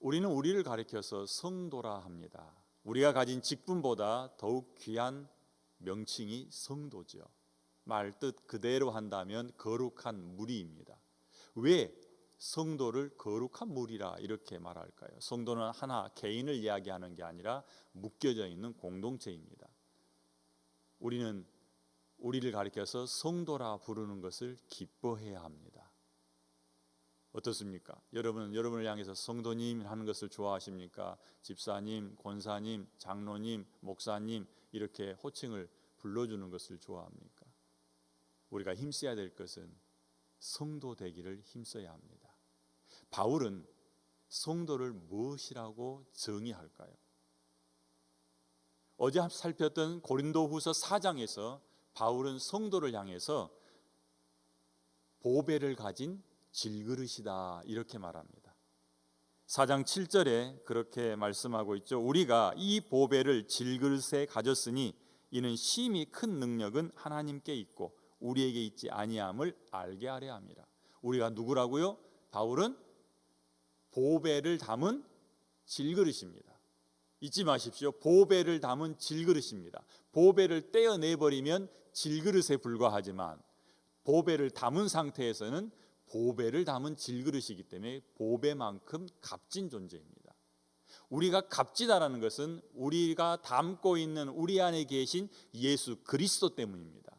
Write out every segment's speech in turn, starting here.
우리는 우리를 가리켜서 성도라 합니다. 우리가 가진 직분보다 더욱 귀한 명칭이 성도죠. 말뜻 그대로 한다면 거룩한 무리입니다. 왜 성도를 거룩한 무리라 이렇게 말할까요? 성도는 하나 개인을 이야기하는 게 아니라 묶여져 있는 공동체입니다. 우리는 우리를 가리켜서 성도라 부르는 것을 기뻐해야 합니다. 어떻습니까? 여러분은 여러분을 향해서 성도님 하는 것을 좋아하십니까? 집사님, 권사님, 장로님, 목사님 이렇게 호칭을 불러주는 것을 좋아합니까? 우리가 힘써야 될 것은 성도 되기를 힘써야 합니다. 바울은 성도를 무엇이라고 정의할까요? 어제 살폈던 고린도후서 4장에서 바울은 성도를 향해서 보배를 가진 질그릇이다 이렇게 말합니다. 4장 7절에 그렇게 말씀하고 있죠. 우리가 이 보배를 질그릇에 가졌으니 이는 심히 큰 능력은 하나님께 있고 우리에게 있지 아니함을 알게 하려 함이라. 우리가 누구라고요? 바울은 보배를 담은 질그릇입니다. 잊지 마십시오. 보배를 담은 질그릇입니다. 보배를 떼어내 버리면 질그릇에 불과하지만 보배를 담은 상태에서는 보배를 담은 질그릇이기 때문에 보배만큼 값진 존재입니다. 우리가 값지다라는 것은 우리가 담고 있는 우리 안에 계신 예수 그리스도 때문입니다.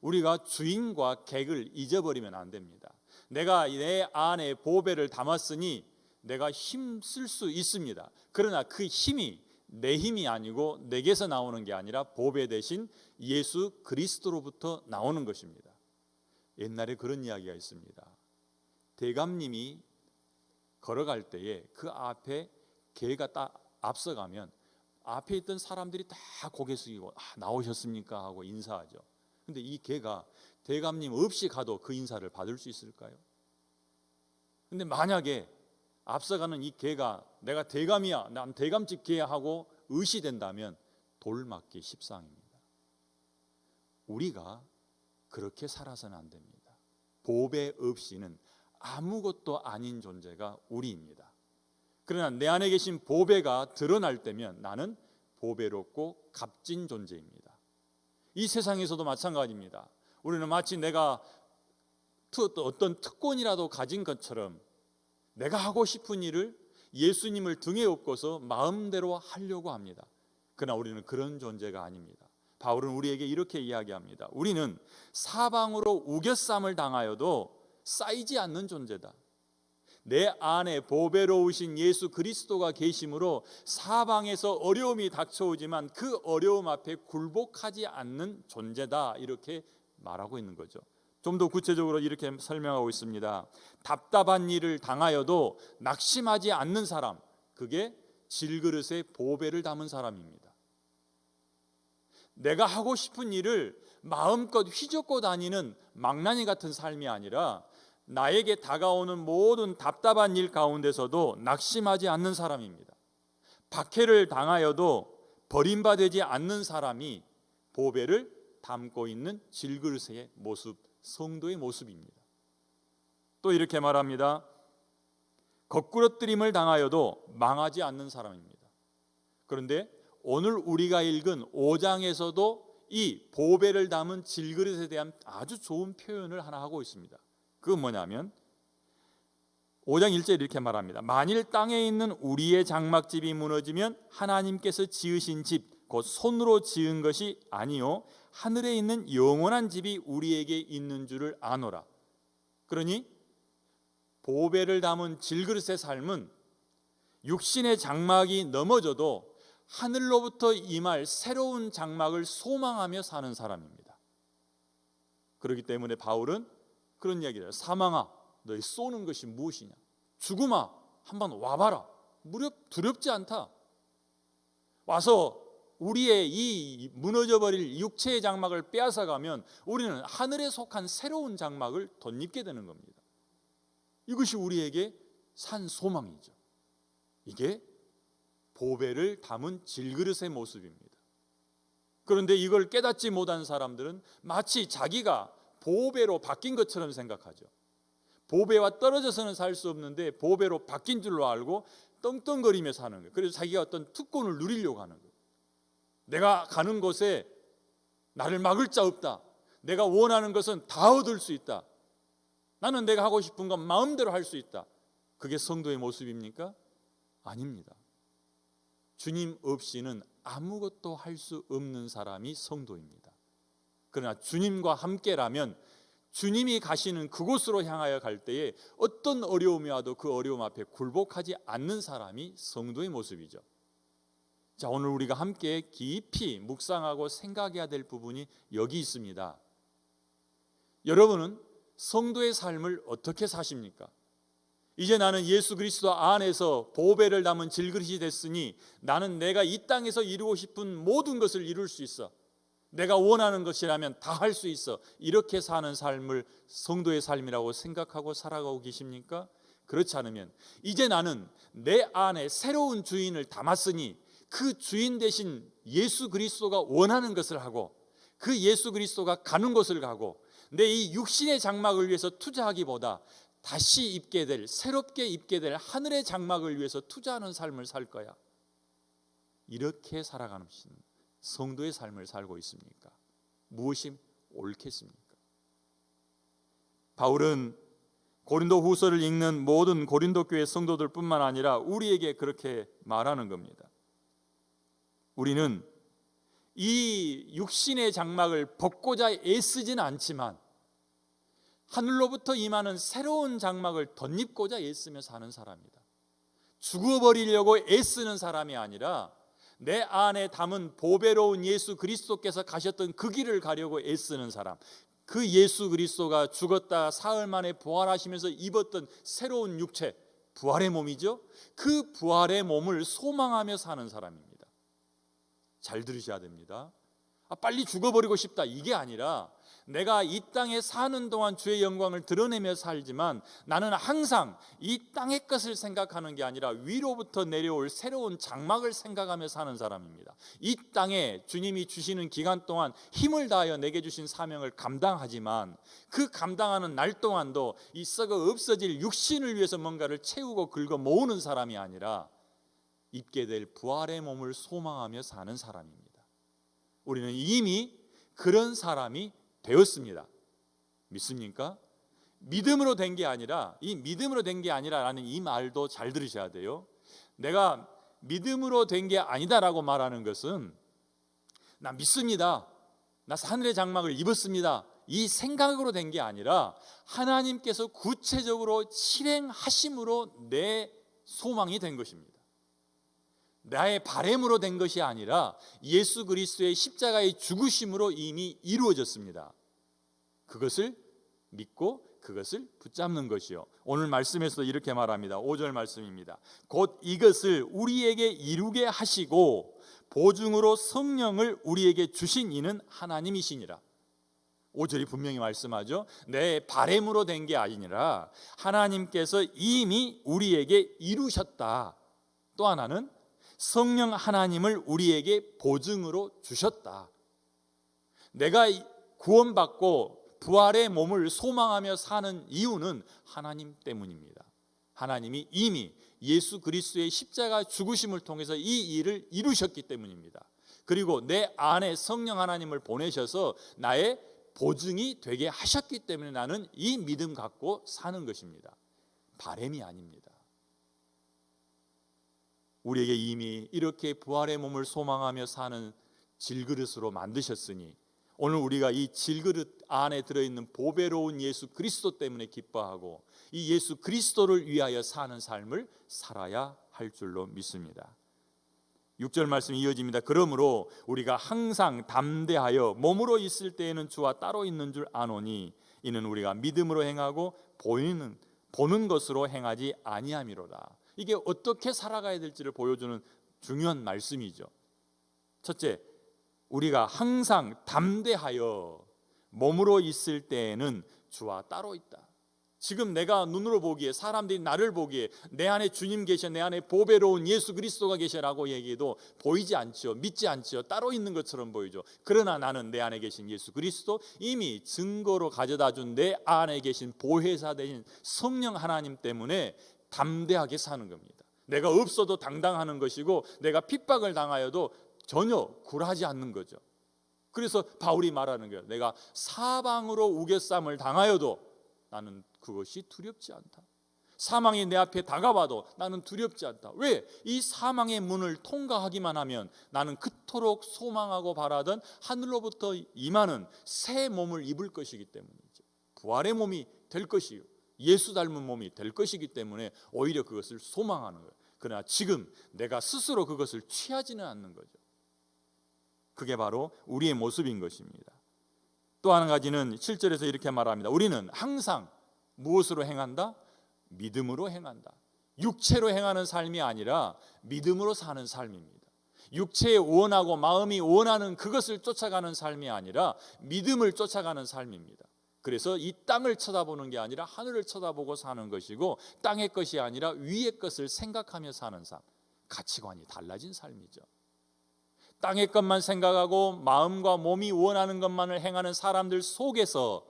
우리가 주인과 객을 잊어버리면 안 됩니다. 내가 내 안에 보배를 담았으니 내가 힘쓸 수 있습니다. 그러나 그 힘이 내 힘이 아니고 내게서 나오는 게 아니라 보배 대신 예수 그리스도로부터 나오는 것입니다. 옛날에 그런 이야기가 있습니다. 대감님이 걸어갈 때에 그 앞에 개가 딱 앞서가면 앞에 있던 사람들이 다 고개 숙이고 아, 나오셨습니까 하고 인사하죠. 근데 이 개가 대감님 없이 가도 그 인사를 받을 수 있을까요? 근데 만약에 앞서가는 이 개가 내가 대감이야, 난 대감집 개야 하고 의시된다면 돌맞기 십상입니다. 우리가 그렇게 살아서는 안 됩니다. 보배 없이는 아무것도 아닌 존재가 우리입니다. 그러나 내 안에 계신 보배가 드러날 때면 나는 보배롭고 값진 존재입니다. 이 세상에서도 마찬가지입니다. 우리는 마치 내가 어떤 특권이라도 가진 것처럼 내가 하고 싶은 일을 예수님을 등에 업고서 마음대로 하려고 합니다. 그러나 우리는 그런 존재가 아닙니다. 바울은 우리에게 이렇게 이야기합니다. 우리는 사방으로 우겨쌈을 당하여도 쌓이지 않는 존재다. 내 안에 보배로우신 예수 그리스도가 계심으로 사방에서 어려움이 닥쳐오지만 그 어려움 앞에 굴복하지 않는 존재다. 이렇게 말하고 있는 거죠. 좀 더 구체적으로 이렇게 설명하고 있습니다. 답답한 일을 당하여도 낙심하지 않는 사람, 그게 질그릇에 보배를 담은 사람입니다. 내가 하고 싶은 일을 마음껏 휘젓고 다니는 망나니 같은 삶이 아니라 나에게 다가오는 모든 답답한 일 가운데서도 낙심하지 않는 사람입니다. 박해를 당하여도 버림받지 않는 사람이 보배를 담고 있는 질그릇의 모습, 성도의 모습입니다. 또 이렇게 말합니다. 거꾸러뜨림을 당하여도 망하지 않는 사람입니다. 그런데 오늘 우리가 읽은 5장에서도 이 보배를 담은 질그릇에 대한 아주 좋은 표현을 하나 하고 있습니다. 그건 뭐냐면 5장 1절 이렇게 말합니다. 만일 땅에 있는 우리의 장막집이 무너지면 하나님께서 지으신 집 곧 손으로 지은 것이 아니요 하늘에 있는 영원한 집이 우리에게 있는 줄을 아노라. 그러니 보배를 담은 질그릇의 삶은 육신의 장막이 넘어져도 하늘로부터 임할 새로운 장막을 소망하며 사는 사람입니다. 그렇기 때문에 바울은 그런 이야기를 해요. 사망아, 너희 쏘는 것이 무엇이냐? 죽음아, 한번 와봐라. 무렵 두렵지 않다. 와서 우리의 이 무너져버릴 육체의 장막을 빼앗아가면 우리는 하늘에 속한 새로운 장막을 덧입게 되는 겁니다. 이것이 우리에게 산 소망이죠. 이게 보배를 담은 질그릇의 모습입니다. 그런데 이걸 깨닫지 못한 사람들은 마치 자기가 보배로 바뀐 것처럼 생각하죠. 보배와 떨어져서는 살 수 없는데 보배로 바뀐 줄로 알고 떵떵거리며 사는 거예요. 그래서 자기가 어떤 특권을 누리려고 하는 거예요. 내가 가는 곳에 나를 막을 자 없다. 내가 원하는 것은 다 얻을 수 있다. 나는 내가 하고 싶은 건 마음대로 할 수 있다. 그게 성도의 모습입니까? 아닙니다. 주님 없이는 아무것도 할 수 없는 사람이 성도입니다. 그러나 주님과 함께라면 주님이 가시는 그곳으로 향하여 갈 때에 어떤 어려움이 와도 그 어려움 앞에 굴복하지 않는 사람이 성도의 모습이죠. 자, 오늘 우리가 함께 깊이 묵상하고 생각해야 될 부분이 여기 있습니다. 여러분은 성도의 삶을 어떻게 사십니까? 이제 나는 예수 그리스도 안에서 보배를 담은 질그릇이 됐으니 나는 내가 이 땅에서 이루고 싶은 모든 것을 이룰 수 있어. 내가 원하는 것이라면 다 할 수 있어. 이렇게 사는 삶을 성도의 삶이라고 생각하고 살아가고 계십니까? 그렇지 않으면 이제 나는 내 안에 새로운 주인을 담았으니 그 주인 대신 예수 그리스도가 원하는 것을 하고 그 예수 그리스도가 가는 곳을 가고 내 이 육신의 장막을 위해서 투자하기보다 다시 입게 될 새롭게 입게 될 하늘의 장막을 위해서 투자하는 삶을 살 거야. 이렇게 살아가는 성도의 삶을 살고 있습니까? 무엇이 옳겠습니까? 바울은 고린도 후서를 읽는 모든 고린도 교회 성도들뿐만 아니라 우리에게 그렇게 말하는 겁니다. 우리는 이 육신의 장막을 벗고자 애쓰진 않지만 하늘로부터 임하는 새로운 장막을 덧입고자 애쓰며 사는 사람이다. 죽어버리려고 애쓰는 사람이 아니라 내 안에 담은 보배로운 예수 그리스도께서 가셨던 그 길을 가려고 애쓰는 사람. 그 예수 그리스도가 죽었다 사흘 만에 부활하시면서 입었던 새로운 육체, 부활의 몸이죠. 그 부활의 몸을 소망하며 사는 사람입니다. 잘 들으셔야 됩니다. 아, 빨리 죽어버리고 싶다. 이게 아니라 내가 이 땅에 사는 동안 주의 영광을 드러내며 살지만 나는 항상 이 땅의 것을 생각하는 게 아니라 위로부터 내려올 새로운 장막을 생각하며 사는 사람입니다. 이 땅에 주님이 주시는 기간 동안 힘을 다하여 내게 주신 사명을 감당하지만 그 감당하는 날 동안도 이 썩어 없어질 육신을 위해서 뭔가를 채우고 긁어 모으는 사람이 아니라 입게 될 부활의 몸을 소망하며 사는 사람입니다. 우리는 이미 그런 사람이 되었습니다. 믿습니까? 믿음으로 된 게 아니라 이 믿음으로 된 게 아니라라는 이 말도 잘 들으셔야 돼요. 내가 믿음으로 된 게 아니다라고 말하는 것은 나 믿습니다. 나 하늘의 장막을 입었습니다. 이 생각으로 된 게 아니라 하나님께서 구체적으로 실행하심으로 내 소망이 된 것입니다. 나의 바램으로 된 것이 아니라 예수 그리스도의 십자가의 죽으심으로 이미 이루어졌습니다. 그것을 믿고 그것을 붙잡는 것이요. 오늘 말씀에서 이렇게 말합니다. 5절 말씀입니다. 곧 이것을 우리에게 이루게 하시고 보증으로 성령을 우리에게 주신 이는 하나님이시니라. 5절이 분명히 말씀하죠. 내 바램으로 된 게 아니라 하나님께서 이미 우리에게 이루셨다. 또 하나는 성령 하나님을 우리에게 보증으로 주셨다. 내가 구원받고 부활의 몸을 소망하며 사는 이유는 하나님 때문입니다. 하나님이 이미 예수 그리스도의 십자가 죽으심을 통해서 이 일을 이루셨기 때문입니다. 그리고 내 안에 성령 하나님을 보내셔서 나의 보증이 되게 하셨기 때문에 나는 이 믿음 갖고 사는 것입니다. 바램이 아닙니다. 우리에게 이미 이렇게 부활의 몸을 소망하며 사는 질그릇으로 만드셨으니 오늘 우리가 이 질그릇 안에 들어있는 보배로운 예수 그리스도 때문에 기뻐하고 이 예수 그리스도를 위하여 사는 삶을 살아야 할 줄로 믿습니다. 6절 말씀 이어집니다. 그러므로 우리가 항상 담대하여 몸으로 있을 때에는 주와 따로 있는 줄 아노니 이는 우리가 믿음으로 행하고 보이는 보는 것으로 행하지 아니함이로다. 이게 어떻게 살아가야 될지를 보여주는 중요한 말씀이죠. 첫째, 우리가 항상 담대하여 몸으로 있을 때에는 주와 따로 있다. 지금 내가 눈으로 보기에 사람들이 나를 보기에 내 안에 주님 계셔 내 안에 보배로운 예수 그리스도가 계셔라고 얘기해도 보이지 않죠 믿지 않죠 따로 있는 것처럼 보이죠 그러나 나는 내 안에 계신 예수 그리스도 이미 증거로 가져다 준 내 안에 계신 보혜사 되신 성령 하나님 때문에 담대하게 사는 겁니다. 내가 없어도 당당하는 것이고 내가 핍박을 당하여도 전혀 굴하지 않는 거죠. 그래서 바울이 말하는 거예요. 내가 사방으로 우겨쌈을 당하여도 나는 그것이 두렵지 않다. 사망이 내 앞에 다가와도 나는 두렵지 않다. 왜? 이 사망의 문을 통과하기만 하면 나는 그토록 소망하고 바라던 하늘로부터 임하는 새 몸을 입을 것이기 때문이죠. 부활의 몸이 될 것이요. 예수 닮은 몸이 될 것이기 때문에 오히려 그것을 소망하는 거예요. 그러나 지금 내가 스스로 그것을 취하지는 않는 거죠. 그게 바로 우리의 모습인 것입니다. 또 한 가지는 7절에서 이렇게 말합니다. 우리는 항상 무엇으로 행한다? 믿음으로 행한다. 육체로 행하는 삶이 아니라 믿음으로 사는 삶입니다. 육체에 원하고 마음이 원하는 그것을 쫓아가는 삶이 아니라 믿음을 쫓아가는 삶입니다. 그래서 이 땅을 쳐다보는 게 아니라 하늘을 쳐다보고 사는 것이고 땅의 것이 아니라 위의 것을 생각하며 사는 삶. 가치관이 달라진 삶이죠. 땅의 것만 생각하고 마음과 몸이 원하는 것만을 행하는 사람들 속에서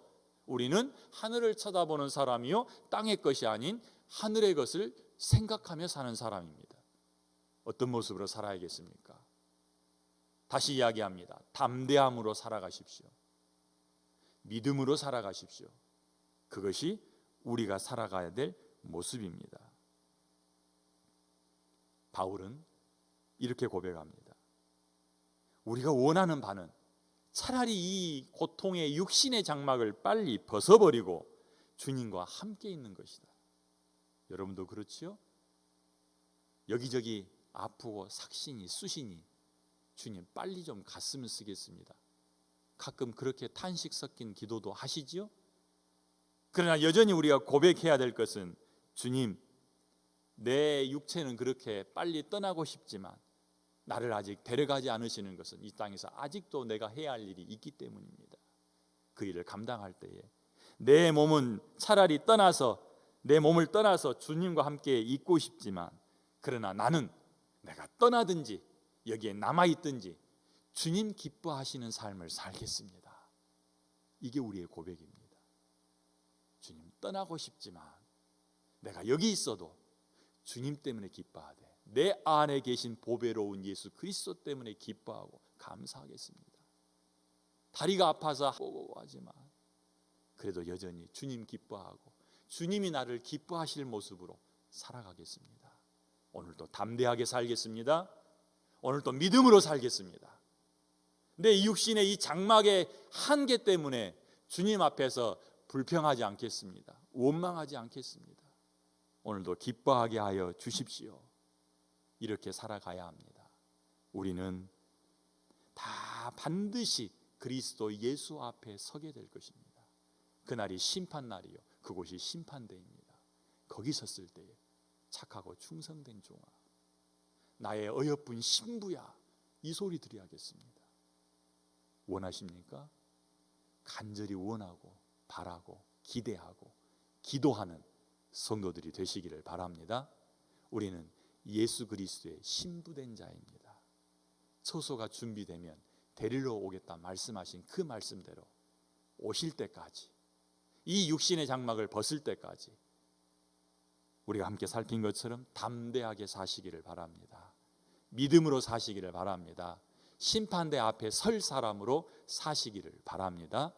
우리는 하늘을 쳐다보는 사람이요 땅의 것이 아닌 하늘의 것을 생각하며 사는 사람입니다. 어떤 모습으로 살아야겠습니까? 다시 이야기합니다. 담대함으로 살아가십시오. 믿음으로 살아가십시오. 그것이 우리가 살아가야 될 모습입니다. 바울은 이렇게 고백합니다. 우리가 원하는 바는 차라리 이 고통의 육신의 장막을 빨리 벗어버리고 주님과 함께 있는 것이다. 여러분도 그렇지요? 여기저기 아프고 삭신이 쑤시니 주님 빨리 좀 갔으면 쓰겠습니다. 가끔 그렇게 탄식 섞인 기도도 하시지요? 그러나 여전히 우리가 고백해야 될 것은 주님 내 육체는 그렇게 빨리 떠나고 싶지만 나를 아직 데려가지 않으시는 것은 이 땅에서 아직도 내가 해야 할 일이 있기 때문입니다. 그 일을 감당할 때에 내 몸은 차라리 떠나서 내 몸을 떠나서 주님과 함께 있고 싶지만 그러나 나는 내가 떠나든지 여기에 남아 있든지 주님 기뻐하시는 삶을 살겠습니다. 이게 우리의 고백입니다. 주님 떠나고 싶지만 내가 여기 있어도 주님 때문에 기뻐하되 내 안에 계신 보배로운 예수 그리스도 때문에 기뻐하고 감사하겠습니다. 다리가 아파서 하지만 그래도 여전히 주님 기뻐하고 주님이 나를 기뻐하실 모습으로 살아가겠습니다. 오늘도 담대하게 살겠습니다. 오늘도 믿음으로 살겠습니다. 내 육신의 이 장막의 한계 때문에 주님 앞에서 불평하지 않겠습니다. 원망하지 않겠습니다. 오늘도 기뻐하게 하여 주십시오. 이렇게 살아가야 합니다. 우리는 다 반드시 그리스도 예수 앞에 서게 될 것입니다. 그날이 심판 날이요. 그곳이 심판대입니다. 거기 섰을 때에 착하고 충성된 종아 나의 어여쁜 신부야 이 소리 드려야겠습니다. 원하십니까? 간절히 원하고 바라고 기대하고 기도하는 성도들이 되시기를 바랍니다. 우리는 예수 그리스도의 신부된 자입니다. 처소가 준비되면 데리러 오겠다 말씀하신 그 말씀대로 오실 때까지 이 육신의 장막을 벗을 때까지 우리가 함께 살핀 것처럼 담대하게 사시기를 바랍니다. 믿음으로 사시기를 바랍니다. 심판대 앞에 설 사람으로 사시기를 바랍니다.